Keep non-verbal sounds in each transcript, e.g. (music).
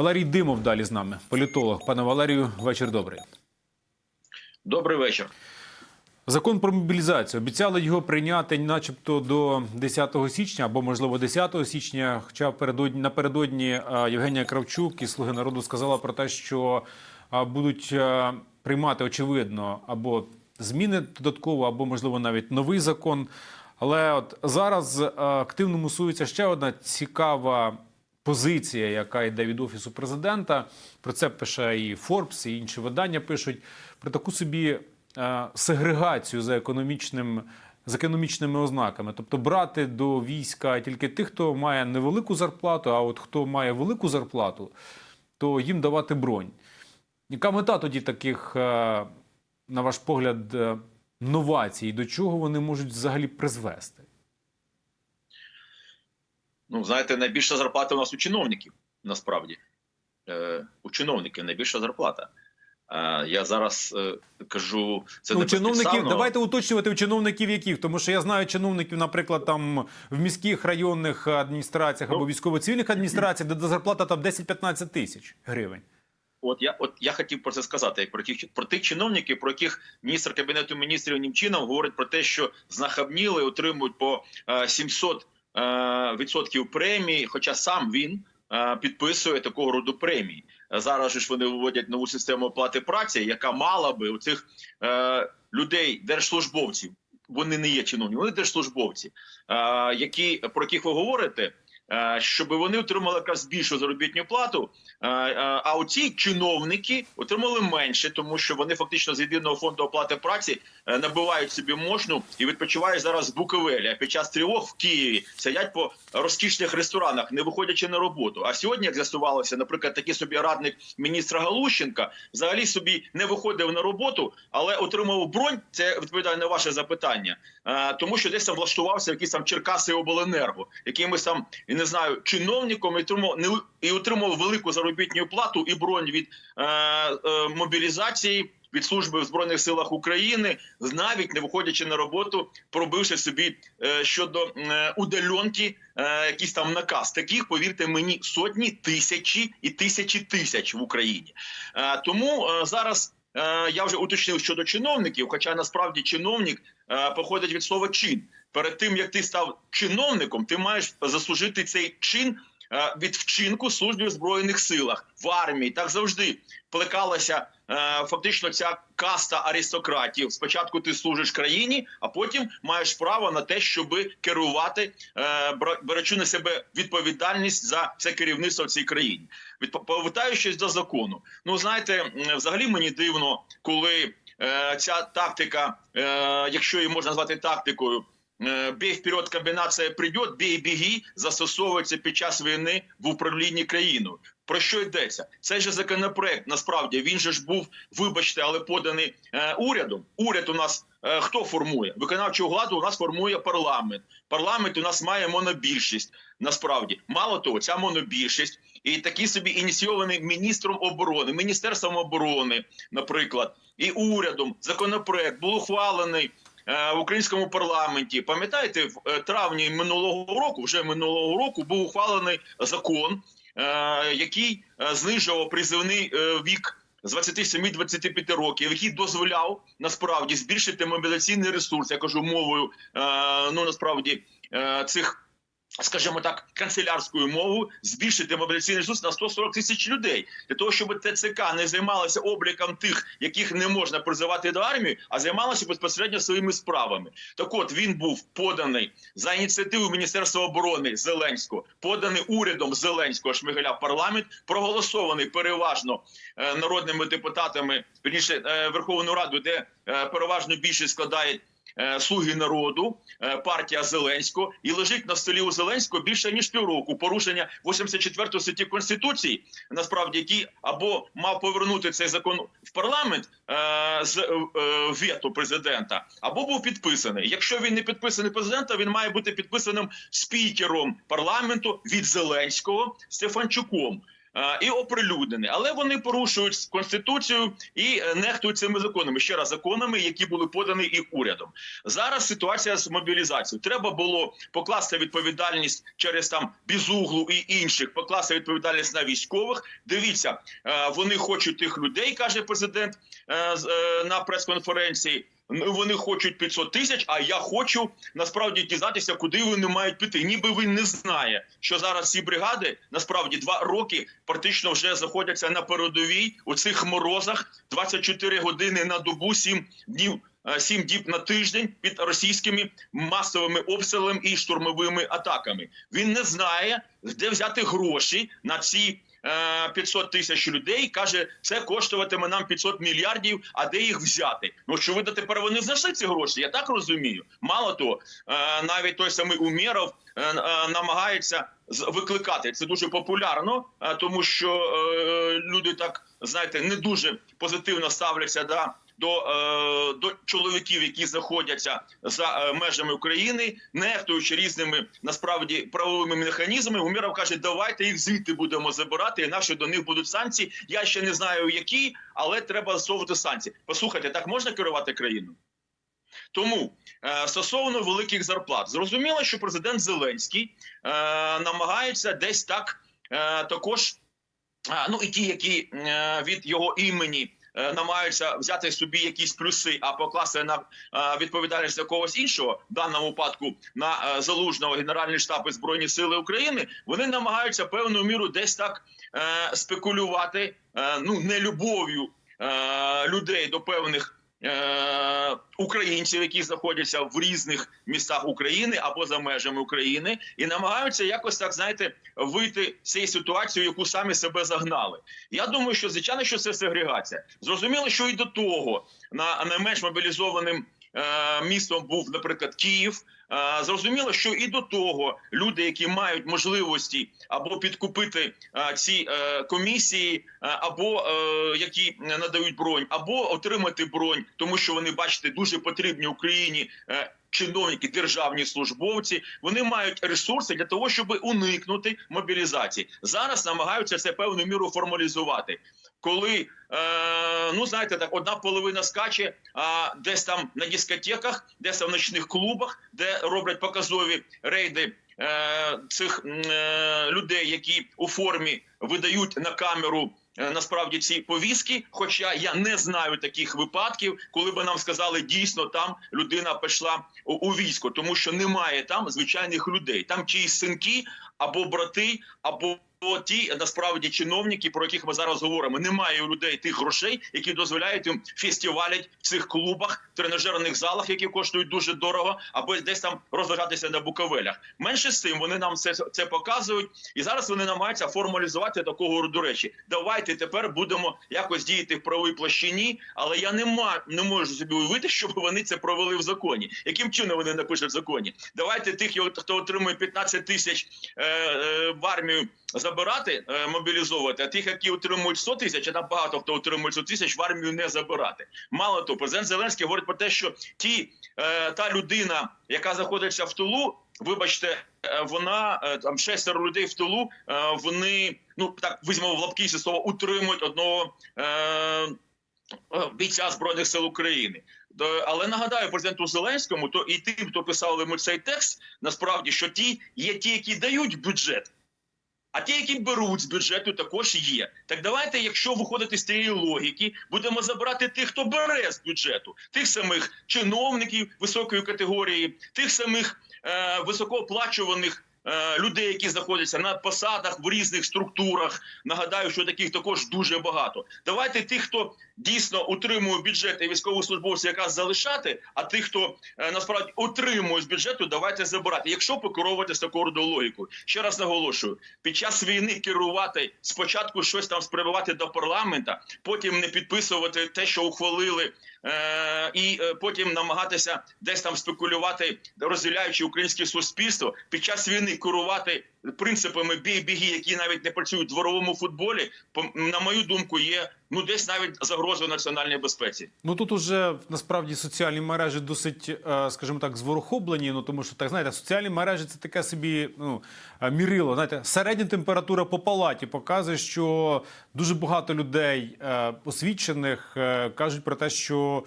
Валерій Димов далі з нами, політолог. Пане Валерію, вечір добрий. Добрий вечір. Закон про мобілізацію обіцяли його прийняти, начебто, до 10 січня або можливо 10 січня. Хоча передодні напередодні е, Євгенія Кравчук із Слуги народу сказала про те, що е, будуть е, приймати очевидно або зміни додатково, або можливо навіть новий закон. Але от зараз активно мусується ще одна цікава позиція, яка йде від офісу президента. Про це пише і Forbes, і інші видання пишуть про таку собі е, сегрегацію за економічним. З економічними ознаками, тобто брати до війська тільки тих, хто має невелику зарплату, а от хто має велику зарплату, то їм давати бронь. Яка мета тоді таких, е, на ваш погляд, е, новацій? До чого вони можуть взагалі призвести? Ну, знаєте, найбільша зарплата у нас у чиновників, насправді. Е, у чиновників найбільша зарплата. Е, я зараз е, кажу, це ну, не чиновників, давайте уточнювати у чиновників яких, тому що я знаю чиновників, наприклад, там в міських районних адміністраціях Ну. або військово-цивільних адміністраціях, де зарплата там 10-15 тисяч гривень. От я от я хотів про це сказати, як про тих про тих чиновників, про яких міністр кабінету міністрів Німчинов говорить про те, що знахабніли, отримують по е, 700 е, відсотків премії, хоча сам він е, підписує такого роду премії. Е, Зараз ж вони виводять нову систему оплати праці, яка мала би у цих е, людей, держслужбовців. Вони не є чиновні, вони держслужбовці, е, які про яких ви говорите. Е, Щоб вони отримали якраз більшу заробітну плату, Е, е, А оці чиновники отримали менше, тому що вони фактично з єдиного фонду оплати праці набивають собі можну і відпочивають зараз в Буковелі. А під час тривог в Києві сидять по розкішних ресторанах, не виходячи на роботу. А сьогодні, як з'ясувалося, наприклад, такий собі радник міністра Галущенка взагалі собі не виходив на роботу, але отримав бронь. Це відповідає на ваше запитання, тому що десь там влаштувався в якийсь там Черкаси обленерго, якимось там не знаю чиновником і отримав не і отримав велику заробітну плату і бронь від е, е, мобілізації. Від служби в збройних силах України, навіть не виходячи на роботу, пробивши собі е, щодо е, удальонки е, якийсь там наказ. Таких, повірте мені, сотні, тисячі і тисячі тисяч в Україні. Е, тому е, зараз е, я вже уточнив щодо чиновників, хоча насправді чиновник е, походить від слова чин. Перед тим як ти став чиновником, ти маєш заслужити цей чин е, від вчинку служби в збройних силах в армії. Так завжди плекалася е, фактично ця каста аристократів. Спочатку ти служиш країні, а потім маєш право на те, щоб керувати, е, беручи на себе відповідальність за це керівництво в цій країні. Повертаючись до закону, ну знаєте, взагалі мені дивно, коли ця тактика, якщо її можна назвати тактикою. Е, Бій вперед, комбінація прийде, бій біги застосовується під час війни в управлінні країною. Про що йдеться? Цей же законопроект насправді він же ж був, вибачте, але поданий е, урядом. Уряд у нас е, хто формує? Виконавчу владу у нас формує парламент. Парламент у нас має монобільшість. Насправді, мало того, ця монобільшість і такий собі ініційований міністром оборони, міністерством оборони, наприклад, і урядом законопроект був ухвалений в українському парламенті. Пам'ятаєте, в е, травні минулого року, вже минулого року, був ухвалений закон, е, який е, знижував призивний е, вік. З 27-25 років, який дозволяв насправді збільшити мобілізаційний ресурс, я кажу мовою, е, ну насправді е, цих, скажімо так, канцелярською мовою, збільшити мобілізаційний ресурс на 140 тисяч людей для того, щоб ТЦК не займалося обліком тих, яких не можна призивати до армії, а займалося безпосередньо своїми справами. Так, от він був поданий за ініціативою Міністерства оборони Зеленського, поданий урядом Зеленського Шмигаля парламент, проголосований переважно е, народними депутатами, вірніше е, Верховну Раду, де е, переважно більшість складає е, Слуги народу, е, партія Зеленського, і лежить на столі у Зеленського більше ніж півроку. Порушення 84 статті конституції, насправді який або мав повернути цей закон в парламент е, з е, е, вето президента, або був підписаний. Якщо він не підписаний президента, він має бути підписаним спікером парламенту від Зеленського Стефанчуком. І оприлюднені, але вони порушують конституцію і е, нехтують цими законами. Ще раз законами, які були подані і урядом. Зараз ситуація з мобілізацією. Треба було покласти відповідальність через там Бізуглу і інших, покласти відповідальність на військових. Дивіться, е, вони хочуть тих людей, каже президент е, на прес-конференції. Вони хочуть 500 тисяч, а я хочу насправді дізнатися, куди вони мають піти. Ніби він не знає, що зараз ці бригади насправді два роки практично вже знаходяться на передовій у цих морозах 24 години на добу, 7 днів. е, Сім діб на тиждень під російськими масовими обстрілами і штурмовими атаками. Він не знає, де взяти гроші на ці 500 тисяч людей. Каже, це коштуватиме нам 500 мільярдів. А де їх взяти? Ну очевидно, тепер вони знайшли ці гроші. Я так розумію. Мало того, е, навіть той самий Умєров е, е, намагається викликати. Це дуже популярно, е, тому що е, люди так знаєте не дуже позитивно ставляться да. До, е, до чоловіків, які знаходяться за е, межами України, нехтуючи різними насправді правовими механізмами, Гуміров каже, давайте їх звідти будемо забирати, інакше до них будуть санкції. Я ще не знаю які, але треба засовувати санкції. Послухайте, так можна керувати країною? Тому е, стосовно великих зарплат, зрозуміло, що президент Зеленський намагається десь так також, ну і ті, які від його імені. Е, Намагаються взяти собі якісь плюси, а покласти на е, відповідальність за когось іншого, в даному випадку на е, залужного Генеральний штаб і збройні сили України. Вони намагаються певну міру десь так спекулювати ну нелюбов'ю любов'ю людей до певних українців, які знаходяться в різних містах України або за межами України, і намагаються якось так знаєте вийти з цієї ситуації, яку самі себе загнали. Я думаю, що звичайно, що це сегрегація. Зрозуміло, що і до того на найменш мобілізованим. е, Містом був, наприклад, Київ. Зрозуміло, що і до того люди, які мають можливості або підкупити ці е, комісії, або е, які надають бронь, або отримати бронь, тому що вони бачите дуже потрібні Україні. е, Чиновники, державні службовці, вони мають ресурси для того, щоб уникнути мобілізації. Зараз намагаються це певною міру формалізувати. Коли е, ну знаєте, так одна половина скаче, а десь там на дискотеках, десь там в ночних клубах, де роблять показові рейди е, цих е, людей, які у формі видають на камеру. е, Насправді ці повістки, хоча я не знаю таких випадків, коли би нам сказали, дійсно там людина пішла у, військо, тому що немає там звичайних людей. Там чиїсь синки або брати, або ті насправді чиновники, про яких ми зараз говоримо. Немає у людей тих грошей, які дозволяють їм фестивалять в цих клубах, тренажерних залах, які коштують дуже дорого, або десь там розважатися на буковелях. Менше з тим вони нам це, це показують, і зараз вони намагаються формалізувати такого роду речі. Давайте тепер будемо якось діяти в правовій площині, але я не ма не можу собі уявити, (laughs) щоб вони це провели в законі. Яким чином вони напишуть в законі? Давайте тих, хто отримує 15 тисяч е, в армію. Забирати е, мобілізовувати, а тих, які отримують 100 тисяч, а там багато хто отримує 100 тисяч, в армію не забирати. Мало того, президент Зеленський говорить про те, що ті е, та людина, яка знаходиться в тилу, вибачте, е, вона е, там шестеро людей в тилу, е, вони ну так візьмемо в лапки зі слова, утримують одного. Е, е, Бійця збройних сил України, але нагадаю президенту Зеленському, то і тим, хто писав йому цей текст, насправді що ті є ті, які дають бюджет, а ті, які беруть з бюджету, також є. Так давайте, якщо виходити з цієї логіки, будемо забирати тих, хто бере з бюджету, тих самих чиновників високої категорії, тих самих е, високооплачуваних. Е, Людей, які знаходяться на посадах в різних структурах, нагадаю, що таких також дуже багато. Давайте тих, хто дійсно утримує бюджет і військовослужбовців, якраз залишати. А тих, хто е, насправді отримує з бюджету, давайте забирати. Якщо покеровувати з роду логікою. Ще раз наголошую: під час війни керувати спочатку щось там спрямувати до парламента, потім не підписувати те, що ухвалили, і е, потім намагатися десь там спекулювати, розділяючи українське суспільство. Під час війни керувати принципами бій біги, які навіть не працюють в дворовому футболі, на мою думку, є ну десь навіть загрозою національній безпеці. Ну тут уже насправді соціальні мережі досить, е, скажімо так, зворохоблені. Ну тому що так знаєте, соціальні мережі це таке собі ну е, мірило. Знаєте, середня температура по палаті показує, що дуже багато людей е, освічених кажуть про те, що.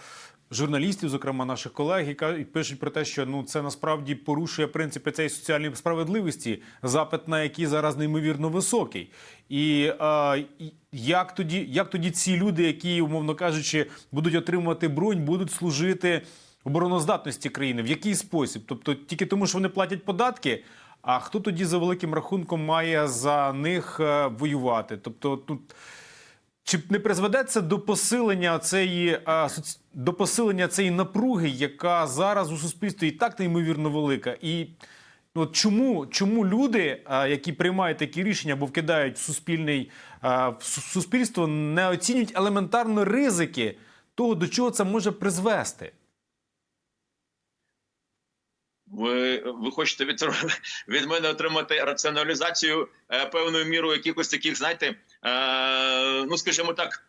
Журналістів, зокрема наших колег, і пишуть про те, що ну це насправді порушує принципи цієї соціальної справедливості, запит на який зараз неймовірно високий. І е, як тоді, як тоді ці люди, які, умовно кажучи, будуть отримувати бронь, будуть служити обороноздатності країни? В який спосіб? Тобто тільки тому, що вони платять податки. А хто тоді за великим рахунком має за них е, воювати? Тобто тут. Чи не призведе це до посилення цієї до посилення цієї напруги, яка зараз у суспільстві і так неймовірно велика? І ну, от чому, чому люди, які приймають такі рішення або вкидають в суспільний в суспільство, не оцінюють елементарно ризики того, до чого це може призвести? Ви, ви хочете від, від мене отримати раціоналізацію е, певною мірою якихось таких, знаєте, е, ну скажімо так.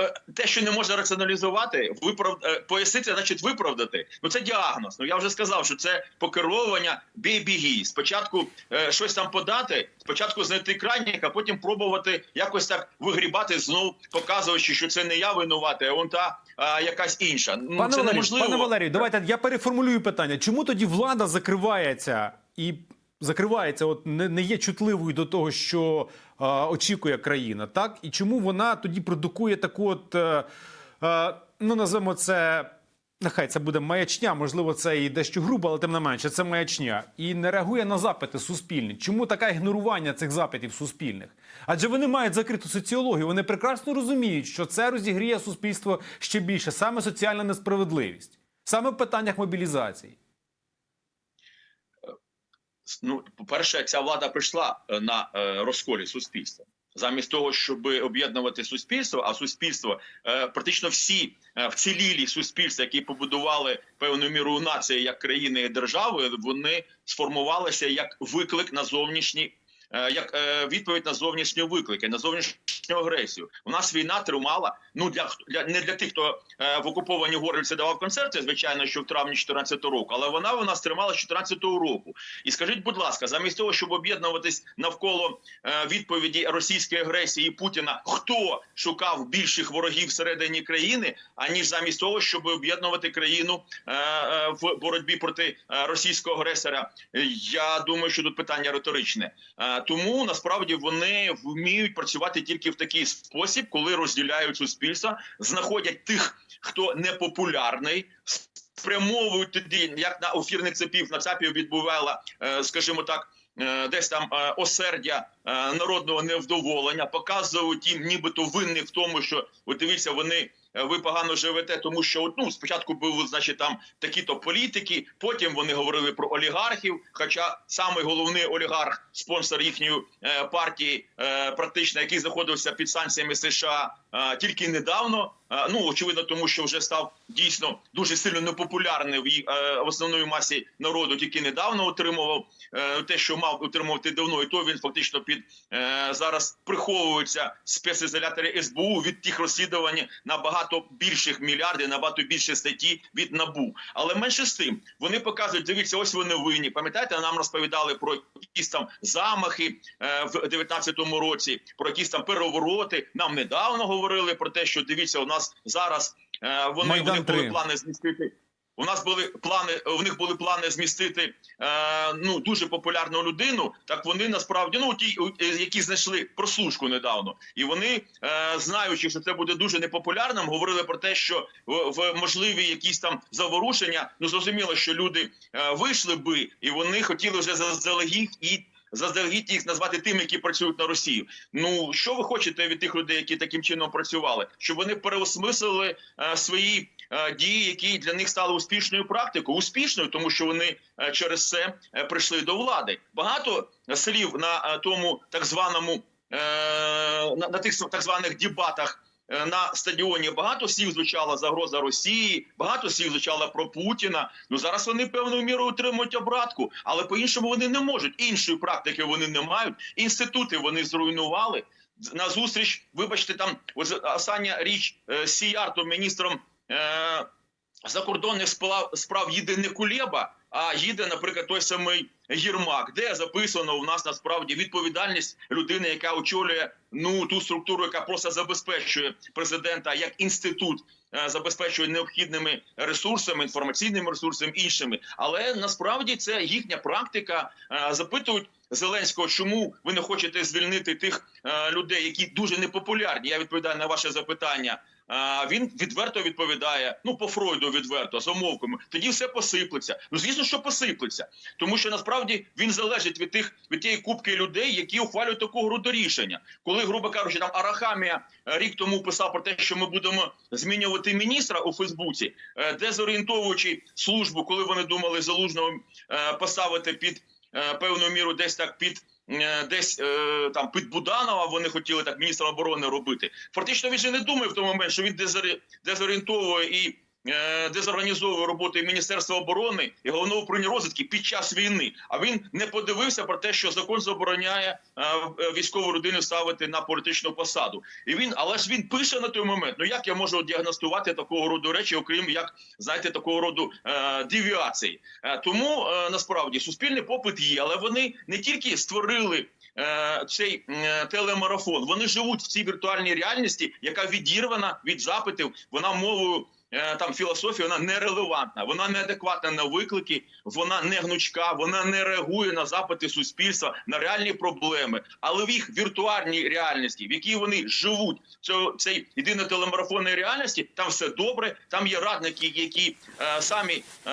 е, Те, що не можна раціоналізувати, виправ... е, пояснити, значить виправдати. Ну це діагноз. Ну я вже сказав, що це покеровування бій-біги. Спочатку е, щось там подати, спочатку знайти крайніх, а потім пробувати якось так вигрібати знов, показуючи, що це не я винуватий, а он та а, якась інша. Ну Пане це Валерію, неможливо. пане Валерію, давайте я переформулюю питання. Чому тоді влада закривається і закривається, от не, не є чутливою до того, що е, очікує країна, так? І чому вона тоді продукує таку от, е, е, ну назвемо це. Нехай це буде маячня, можливо, це і дещо грубо, але тим не менше, це маячня. І не реагує на запити суспільні. Чому таке ігнорування цих запитів суспільних? Адже вони мають закриту соціологію. Вони прекрасно розуміють, що це розігріє суспільство ще більше, саме соціальна несправедливість, саме в питаннях мобілізації. Ну, по-перше, ця влада прийшла е, на е, розколі суспільства. Замість того, щоб об'єднувати суспільство, а суспільство е, практично всі вцілілі суспільства, які побудували певну міру нації як країни і держави, вони сформувалися як виклик на зовнішні. Е, Як е, відповідь на зовнішні виклики, на зовнішню агресію, у нас війна тримала. Ну для для не для тих, хто е, в окупованій Горлівці давав концерти, звичайно, що в травні 2014 року, але вона у нас тримала з 2014 року. І скажіть, будь ласка, замість того, щоб об'єднуватись навколо відповіді російської агресії Путіна, хто шукав більших ворогів всередині країни, аніж замість того, щоб об'єднувати країну в боротьбі проти російського агресора, я думаю, що тут питання риторичне. Тому насправді вони вміють працювати тільки в такий спосіб, коли розділяють суспільство, знаходять тих, хто непопулярний, спрямовують тоді, як на ефірних цепів на ЦАПі відбувала, е, скажімо так. е, Десь там е, осердя народного невдоволення показують їм, нібито винних в тому, що от дивіться, вони ви погано живете, тому що ну спочатку були, значить, там такі-то політики, потім вони говорили про олігархів. Хоча самий головний олігарх, спонсор їхньої е, партії, е, практично який знаходився під санкціями США е, тільки недавно. Е, ну очевидно, тому що вже став дійсно дуже сильно непопулярний в, е, в основної масі народу, тільки недавно отримував е, те, що мав отримувати давно, і то він фактично під е, зараз приховуються спецізолятори СБУ від тих розслідувань набагато більших мільярдів, набагато більше статті від набу. Але менше з тим вони показують, дивіться, ось вони винні. Пам'ятаєте, нам розповідали про якісь там замахи е, в 19-му році, про якісь там перевороти. Нам недавно говорили про те, що дивіться, у нас зараз е, вони вони були плани змістити. У нас були плани, у них були плани змістити е, ну дуже популярну людину. Так вони насправді ну ті, е, які знайшли прослушку недавно, і вони, е, знаючи, що це буде дуже непопулярним, говорили про те, що в, в можливі якісь там заворушення. Ну зрозуміло, що люди е, вийшли би, і вони хотіли вже заздалегідь і. Заздалегідь їх назвати тими, які працюють на Росію. Ну що ви хочете від тих людей, які таким чином працювали, щоб вони переосмислили е, свої дії, які для них стали успішною практикою, успішною, тому що вони е, через це е, прийшли до влади. Багато слів на е, тому так званому е, на, тих так званих дебатах е, на стадіоні багато слів звучала загроза Росії, багато слів звучало про Путіна. Ну зараз вони певною мірою отримують обратку, але по-іншому вони не можуть. Іншої практики вони не мають. Інститути вони зруйнували. На зустріч, вибачте, там остання річ е, з Сіяртом, міністром е, закордонних справ, їде не Кулєба, а їде, наприклад, той самий Єрмак, де записано у нас насправді відповідальність людини, яка очолює ну ту структуру, яка просто забезпечує президента як інститут. е, Забезпечує необхідними ресурсами, інформаційними ресурсами іншими, але насправді це їхня практика. Е, Запитують Зеленського, чому ви не хочете звільнити тих е, людей, які дуже непопулярні. Я відповідаю на ваше запитання. А він відверто відповідає. Ну по Фройду відверто з умовками. Тоді все посиплеться. Ну звісно, що посиплеться, тому що насправді він залежить від тих від тієї кубки людей, які ухвалюють такого роду рішення. Коли, грубо кажучи, там Арахамія е, рік тому писав про те, що ми будемо змінювати міністра у Фейсбуці, е, дезорієнтовуючи службу, коли вони думали залужного е, поставити під певну міру, десь так під. Е, Десь е, там під Буданова вони хотіли так міністра оборони робити. Фактично він же не думає в тому момент, що він дезорі- дезорієнтовує і дезорганізовує роботу і Міністерства оборони і головного управління розвідки під час війни. А він не подивився про те, що закон забороняє е, е, військову людину ставити на політичну посаду. І він, але ж він пише на той момент. Ну як я можу діагностувати такого роду речі, окрім як знаєте, такого роду е, девіації? Е, тому е, насправді суспільний попит є, але вони не тільки створили. е, Цей е, телемарафон вони живуть в цій віртуальній реальності, яка відірвана від запитів. Вона мовою е, там філософії, вона нерелевантна, вона неадекватна на виклики, вона не гнучка, вона не реагує на запити суспільства, на реальні проблеми. Але в їх віртуальній реальності, в якій вони живуть, цей єдиної телемарафонної реальності, там все добре. Там є радники, які е, самі е,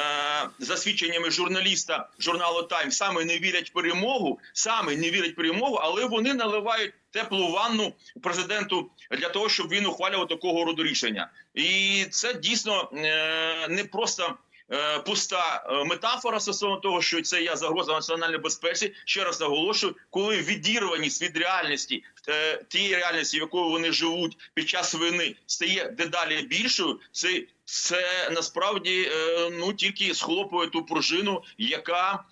за свідченнями журналіста журналу Тайм саме не вірять в перемогу, саме не вірять в перемогу, але вони наливають теплу ванну президенту для того, щоб він ухвалював такого роду рішення. І це дійсно е, не просто. е, Пуста е, метафора стосовно того, що це є загроза національній безпеці. Ще раз наголошую, коли відірваність від реальності тієї реальності, в якої вони живуть під час війни, стає дедалі більшою. Це це насправді ну тільки схлопує ту пружину, яка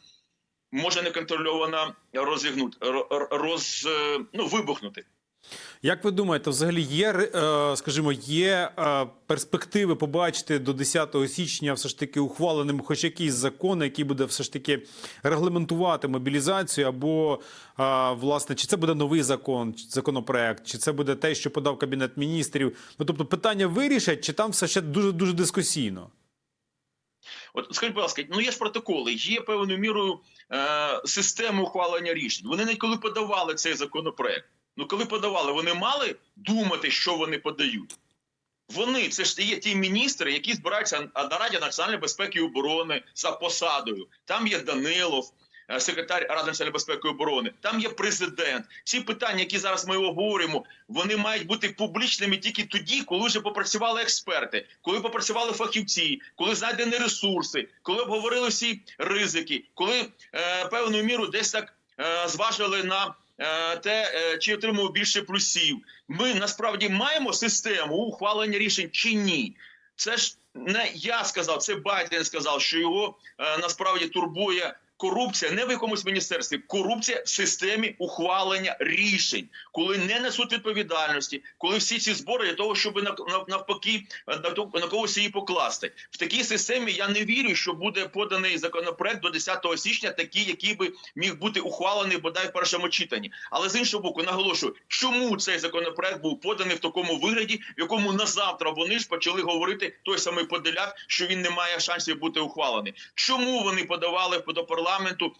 може неконтрольовано розігнути ро- роз е, ну вибухнути. Як ви думаєте, взагалі є, е, скажімо, є е, перспективи побачити до 10 січня все ж таки ухваленим хоч якийсь закон, який буде все ж таки регламентувати мобілізацію, або власне, чи це буде новий закон, законопроект, чи це буде те, що подав кабінет міністрів? Ну тобто, питання вирішать, чи там все ще дуже дуже дискусійно? От скажіть, будь ласка, ну є ж протоколи, є певною мірою е, системи ухвалення рішень. Вони не коли подавали цей законопроект. Ну коли подавали, вони мали думати, що вони подають. Вони це ж є ті міністри, які збираються на Раді національної безпеки і оборони за посадою. Там є Данилов, секретар Ради національної безпеки і оборони. Там є президент. Ці питання, які зараз ми обговорюємо, вони мають бути публічними тільки тоді, коли вже попрацювали експерти, коли попрацювали фахівці, коли знайдені ресурси, коли обговорили всі ризики, коли е, певною міру десь так е, зважили на е, те, е, чи отримав більше плюсів. Ми насправді маємо систему ухвалення рішень чи ні. Це ж не я сказав, це Байден сказав, що його е, насправді турбує корупція не в якомусь міністерстві, корупція в системі ухвалення рішень, коли не несуть відповідальності, коли всі ці збори для того, щоб нав- нав- навпаки е, на когось її покласти. В такій системі я не вірю, що буде поданий законопроект до 10 січня, такий, який би міг бути ухвалений бодай в першому читанні. Але з іншого боку, наголошую, чому цей законопроект був поданий в такому вигляді, в якому на завтра вони ж почали говорити той самий Подоляк, що він не має шансів бути ухвалений. Чому вони подавали до парламенту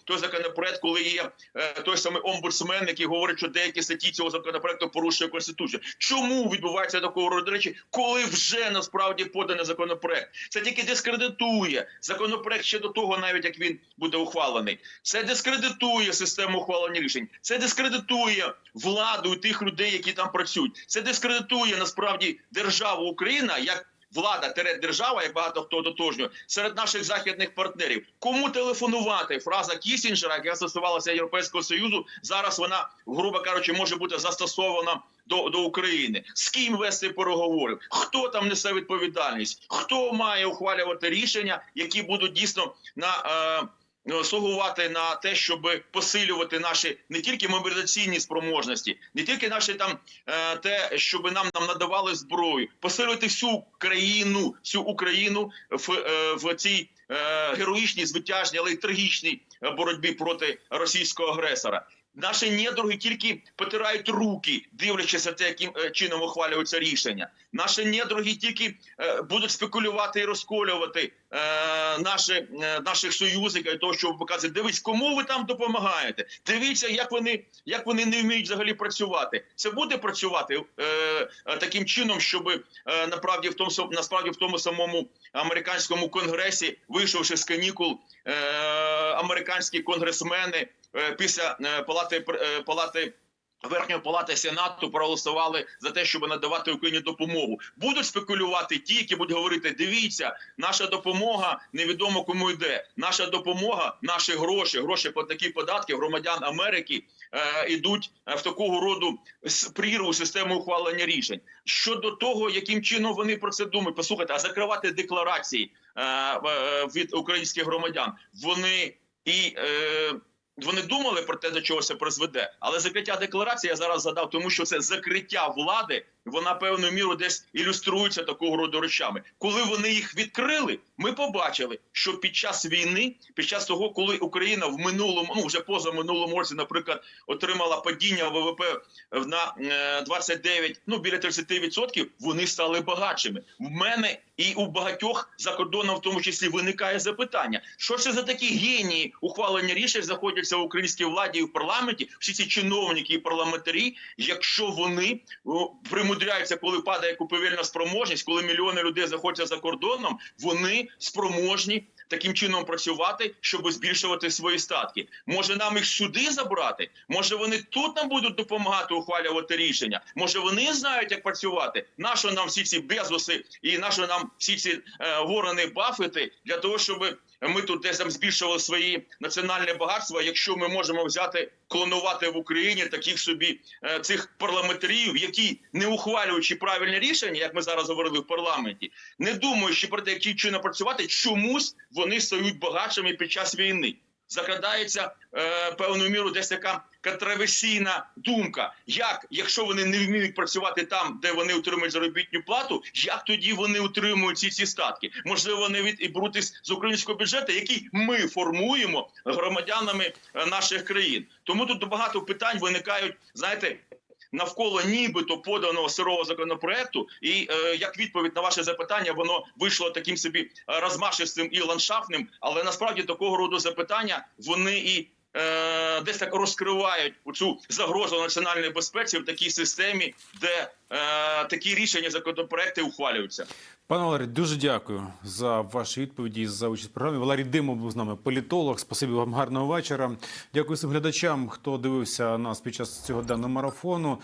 той законопроект, коли є е, той самий омбудсмен, який говорить, що деякі статті цього законопроекту порушує конституцію? Чому відбувається такого роду речі, коли вже насправді поданий законопроект? Це тільки дискредитує законопроект ще до того, навіть як він буде ухвалений. Це дискредитує систему ухвалення рішень. Це дискредитує владу тих людей, які там працюють. Це дискредитує насправді державу Україна як влада держава, як багато хто дотожнює, серед наших західних партнерів. Кому телефонувати? Фраза Кісінджера, яка стосувалася Європейського Союзу, зараз вона, грубо кажучи, може бути застосована до, до України. З ким вести переговори? Хто там несе відповідальність? Хто має ухвалювати рішення, які будуть дійсно на е, слугувати на те, щоб посилювати наші не тільки мобілізаційні спроможності, не тільки наші там е, те, щоб нам нам надавали зброю, посилювати всю країну, всю Україну в, е, в цій е, героїчній, звитяжній, але й трагічній е, боротьбі проти російського агресора. Наші недруги тільки потирають руки, дивлячись те, яким е, чином ухвалюються рішення. Наші недруги тільки е, будуть спекулювати і розколювати е, наші, наших союзників, того, щоб показати, дивись, кому ви там допомагаєте. Дивіться, як вони, як вони не вміють взагалі працювати. Це буде працювати таким чином, щоб направді в тому насправді в тому самому американському конгресі, вийшовши з канікул, американські конгресмени після е, палати е, палати. Верхньої палати Сенату проголосували за те, щоб надавати Україні допомогу. Будуть спекулювати ті, які будуть говорити: дивіться, наша допомога невідомо кому йде. Наша допомога, наші гроші, гроші по такі податки громадян Америки е, ідуть е, в такого роду прірву систему ухвалення рішень. Щодо того, яким чином вони про це думають, послухайте, а закривати декларації е, е, від українських громадян, вони і. Е, вони думали про те, до чого це призведе, але закриття декларації я зараз задав, тому що це закриття влади. Вона певною мірою десь ілюструється такого роду речами. Коли вони їх відкрили, ми побачили, що під час війни, під час того, коли Україна в минулому, ну вже поза минулому році, наприклад, отримала падіння ВВП на е, 29, ну біля 30%, вони стали багатшими. В мене і у багатьох за кордоном, в тому числі, виникає запитання: що це за такі генії ухвалення рішень знаходяться в українській владі і в парламенті, всі ці чиновники і парламентарі, якщо вони о, примудряються, коли падає купівельна спроможність, коли мільйони людей знаходяться за кордоном, вони спроможні. Таким чином працювати, щоб збільшувати свої статки. Може нам їх сюди забрати? Може вони тут нам будуть допомагати ухвалювати рішення? Може вони знають, як працювати? Нащо нам всі ці безуси і нащо нам всі ці е, ворони бафити для того, щоб ми тут десь там збільшували свої національне багатство, якщо ми можемо взяти клонувати в Україні таких собі е, цих парламентарів, які не ухвалюючи правильне рішення, як ми зараз говорили в парламенті, не думаючи про те, які чином працювати, чомусь вони стають багатшими під час війни. Закрадається е, певною міру десь така контроверсійна думка. Як, якщо вони не вміють працювати там, де вони отримують заробітну плату, як тоді вони отримують ці ці статки? Можливо, вони від і беруть із- з українського бюджету, який ми формуємо громадянами е, наших країн. Тому тут багато питань виникають. Знаєте, навколо нібито поданого сирого законопроекту, і е, як відповідь на ваше запитання, воно вийшло таким собі е, розмашистим і ландшафтним, але насправді такого роду запитання вони і. Е, Десь так розкривають цю загрозу національної безпеці в такій системі, де е, такі рішення законопроекти ухвалюються. Пане Валерій, дуже дякую за ваші відповіді за участь в програмі. Валерій Димов був з нами політолог. Спасибі вам гарного вечора. Дякую всім глядачам, хто дивився нас під час цього денного марафону.